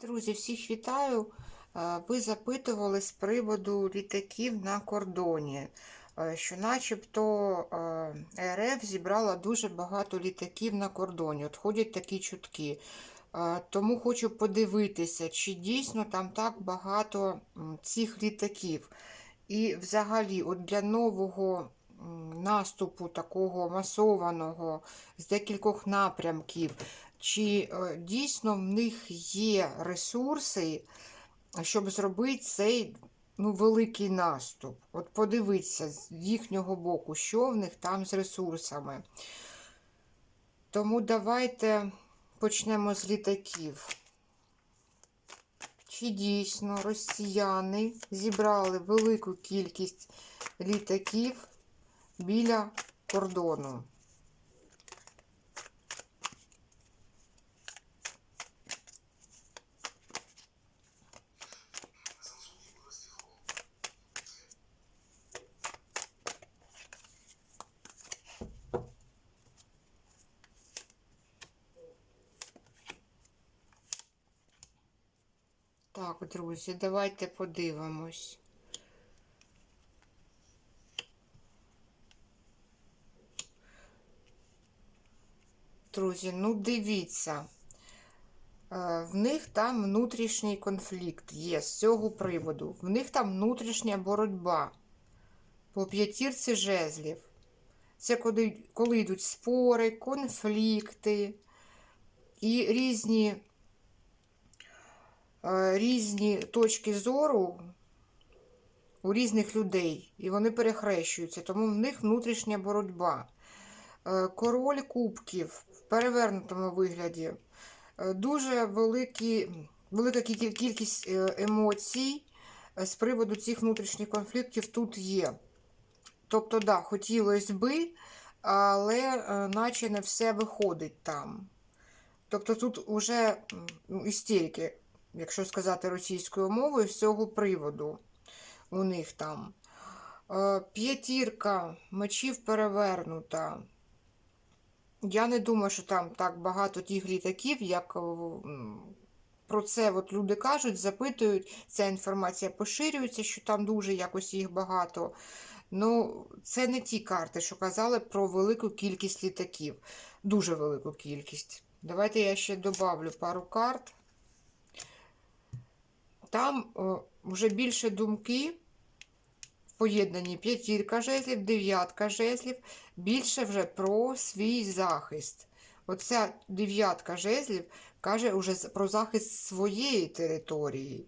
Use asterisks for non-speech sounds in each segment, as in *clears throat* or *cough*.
Друзі, всіх вітаю. Е, Ви запитували з приводу літаків на кордоні, е, що начебто е, РФ зібрала дуже багато літаків на кордоні. От ходять такі чутки. Тому хочу подивитися, чи дійсно там так багато цих літаків. І взагалі, от для нового наступу такого масованого з декількох напрямків, чи е, дійсно в них є ресурси, щоб зробити цей ну, великий наступ? От подивіться з їхнього боку, що в них там з ресурсами. Тому давайте почнемо з літаків. Чи дійсно росіяни зібрали велику кількість літаків біля кордону? Так, друзі, давайте подивимось. Друзі, ну дивіться. Е, В них там внутрішній конфлікт є з цього приводу. В них там внутрішня боротьба по п'ятірці жезлів. Це коли, коли йдуть спори, конфлікти і різні е, різні точки зору у різних людей, і вони перехрещуються, тому в них внутрішня боротьба. Е, Король кубків в перевернутому вигляді. Е, Дуже великі, велика кількість е, емоцій з приводу цих внутрішніх конфліктів тут є. Тобто, да, хотілося би, але наче не все виходить там. Тобто тут уже ну, істерики, якщо сказати російською мовою, з цього приводу у них там. П'ятірка мечів перевернута. Я не думаю, що там так багато тих літаків, як е, про це от люди кажуть, запитують, ця інформація поширюється, що там дуже якось їх багато. Ну, це не ті карти, що казали про велику кількість літаків. Дуже велику кількість. Давайте я ще добавлю пару карт. Там о, вже більше думки поєднанні п'ятірка жезлів, дев'ятка жезлів, більше вже про свій захист. Оця дев'ятка жезлів каже вже про захист своєї території.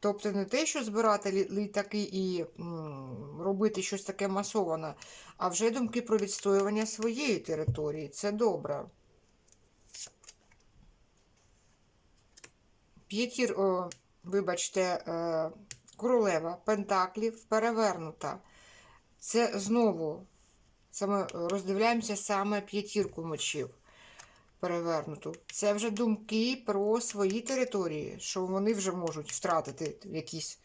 Тобто не те, що збирати літаки і м, робити щось таке масоване, а вже думки про відстоювання своєї території. Це добре. П'ятір, вибачте, е, королева Пентаклів перевернута. Це знову саме роздивляємося саме п'ятірку мечів перевернуту. Це вже думки про свої території, що вони вже можуть втратити якісь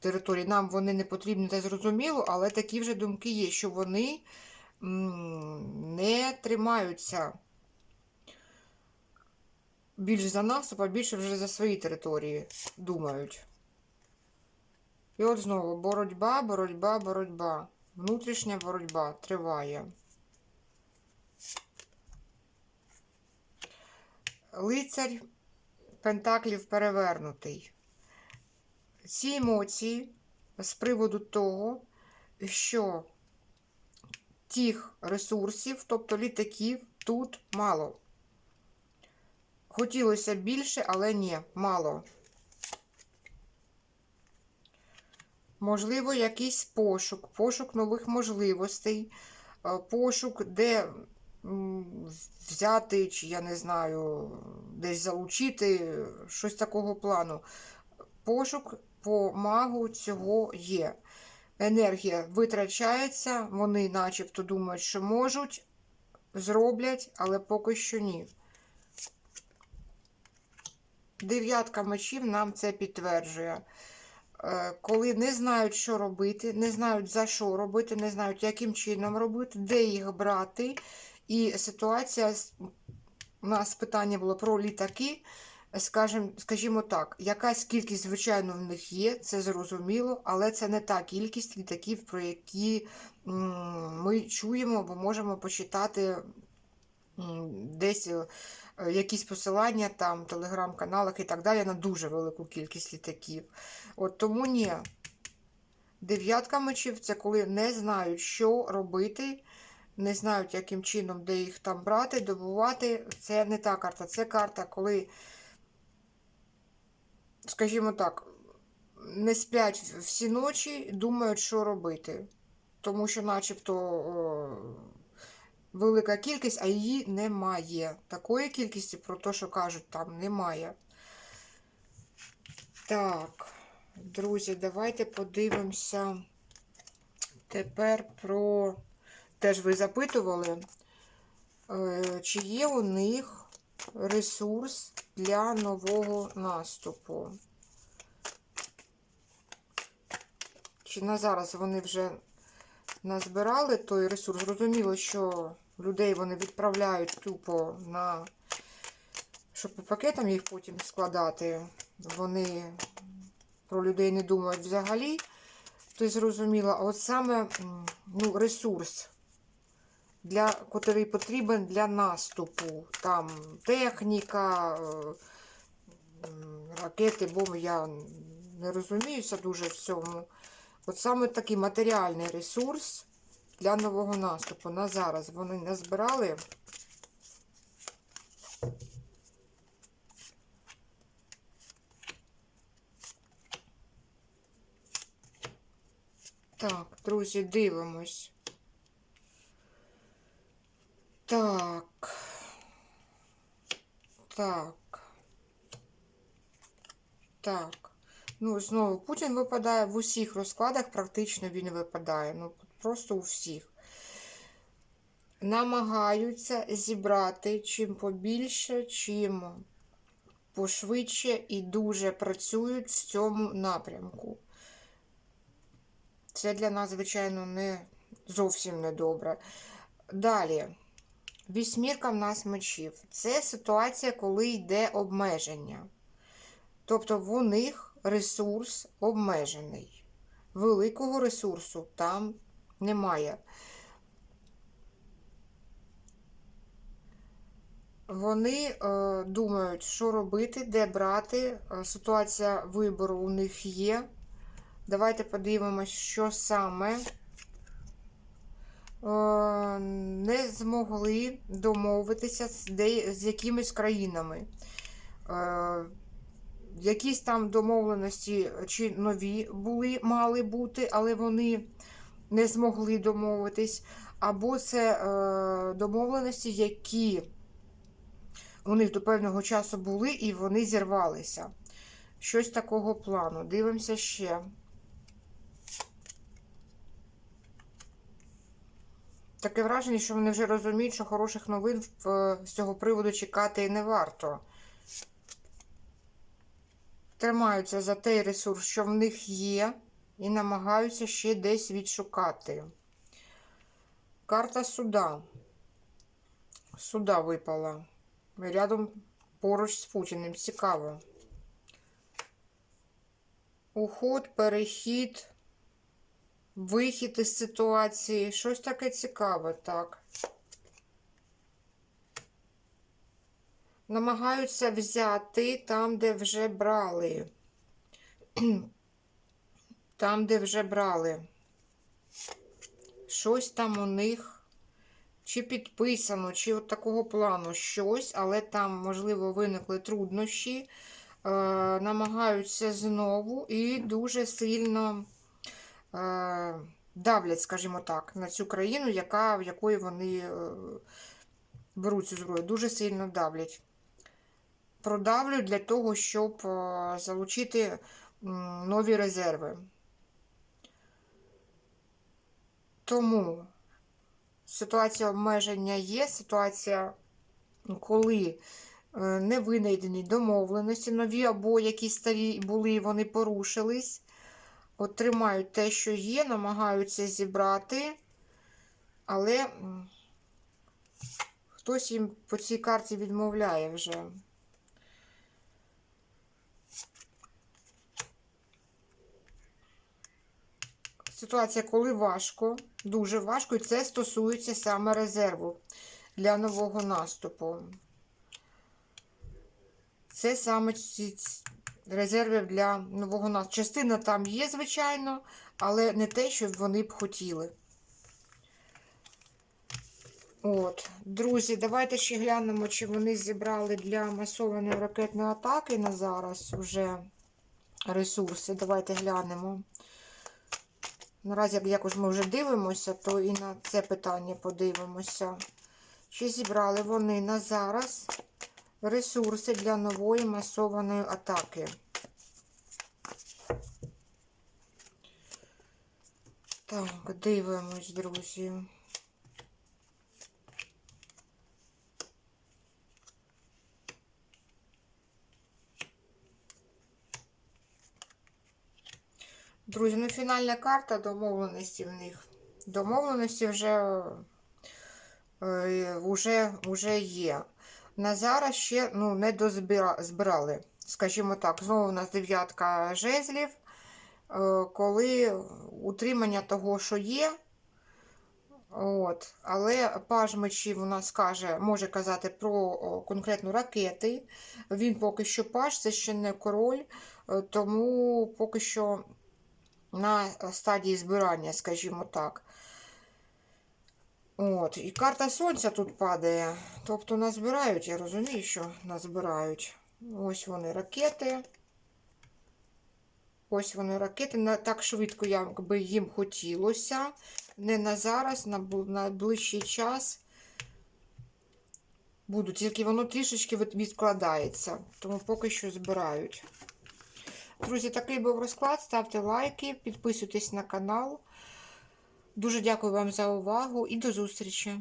території. Нам вони не потрібні, це зрозуміло, але такі вже думки є, що вони не тримаються більш за наступ, а більше вже за свої території думають. І от знову боротьба, боротьба, боротьба. Внутрішня боротьба триває. Лицарь Пентаклів перевернутий. Ці емоції з приводу того, що тих ресурсів, тобто літаків, тут мало. Хотілося більше, але ні, мало. Можливо, якийсь пошук, пошук нових можливостей, е, пошук, де взяти, чи я не знаю, десь залучити щось такого плану. Пошук по магу цього є. Енергія витрачається, вони начебто думають, що можуть, зроблять, але поки що ні. Дев'ятка мечів нам це підтверджує. Е, Коли не знають, що робити, не знають за що робити, не знають, яким чином робити, де їх брати. І ситуація, у нас питання було про літаки. скажем, скажімо так, якась кількість, звичайно, в них є, це зрозуміло, але це не та кількість літаків, про які ми чуємо або можемо почитати десь е, якісь посилання там, телеграм-каналах і так далі на дуже велику кількість літаків. От тому ні. Дев'ятка мечів це коли не знають, що робити, не знають, яким чином, де їх там брати, добувати. Це не та карта, це карта, коли, скажімо так, не сплять всі ночі, думають, що робити. Тому що, начебто, велика кількість, а її немає. Такої кількості, про те, що кажуть, там немає. Так, друзі, давайте подивимося тепер про. Теж ви запитували, е, чи є у них ресурс для нового наступу. Чи на зараз вони вже назбирали той ресурс? Зрозуміло, що людей вони відправляють тупо на. Щоб по пакетам їх потім складати. Вони про людей не думають взагалі. То зрозуміло, а от саме ну, ресурс, для, котрий потрібен для наступу. Там техніка, е, ракети, бомби, я не розуміюся дуже в цьому. От саме такий матеріальний ресурс для нового наступу. На зараз вони не збирали. Так, друзі, дивимось. Так. Так. Так. Ну, знову Путін випадає в усіх розкладах, практично він випадає. Ну, просто у всіх. Намагаються зібрати чим побільше, чим пошвидше і дуже працюють в цьому напрямку. Це для нас, звичайно, не зовсім не добре. Далі. Вісьмірка в нас мечів. Це ситуація, коли йде обмеження. Тобто в них ресурс обмежений. Великого ресурсу там немає. Вони е, думають, що робити, де брати. Е, Ситуація вибору у них є. Давайте подивимось, що саме е, не змогли домовитися з, якимись країнами. Е, Якісь там домовленості чи нові були, мали бути, але вони не змогли домовитись. Або це е, домовленості, які у них до певного часу були, і вони зірвалися. Щось такого плану. Дивимося ще. Таке враження, що вони вже розуміють, що хороших новин з цього приводу чекати не варто. Тримаються за той ресурс, що в них є, і намагаються ще десь відшукати. Карта суда. Суда випала. Рядом поруч з Путіним. Цікаво. Уход, перехід, вихід із ситуації. Щось таке цікаве, так. Намагаються взяти там, де вже брали. *clears throat* Там, де вже брали. Щось там у них чи підписано, чи от такого плану щось, але там, можливо, виникли труднощі. Е, намагаються знову і дуже сильно е, давлять, скажімо так, на цю країну, яка, в якої вони е, беруть цю зброю. Дуже сильно давлять. Продавлюють для того, щоб е, залучити нові резерви. Тому ситуація обмеження є, ситуація, коли е, не винайдені домовленості, нові або якісь старі були, вони порушились, отримають те, що є, намагаються зібрати, але хтось їм по цій карті відмовляє вже. Ситуація, коли важко, дуже важко, і це стосується саме резерву для нового наступу. Це саме резерви для нового наступу. Частина там є, звичайно, але не те, що вони б хотіли. От, друзі, давайте ще глянемо, чи вони зібрали для масованої ракетної атаки на зараз вже ресурси. Давайте глянемо. Наразі, як якось ми вже дивимося, то і на це питання подивимося. Чи зібрали вони на зараз ресурси для нової масованої атаки? Так, дивимось, друзі. Друзі, ну фінальна карта домовленості в них. Домовленості вже, е, вже, вже є. На зараз ще ну, не дозбирали. Скажімо так, знову у нас дев'ятка жезлів. Е, коли утримання того, що є. От. Але паж мечів у нас каже, може казати про конкретно ракети. Він поки що паж, це ще не король, е, тому поки що на стадії збирання, скажімо так. От, і карта сонця тут падає. Тобто назбирають, я розумію, що назбирають. Ось вони ракети. Ось вони ракети. Так швидко, як би їм хотілося. Не на зараз, на ближчий час. Будуть, тільки воно трішечки відкладається. Тому поки що збирають. Друзі, такий був розклад. Ставте лайки, підписуйтесь на канал. Дуже дякую вам за увагу і до зустрічі!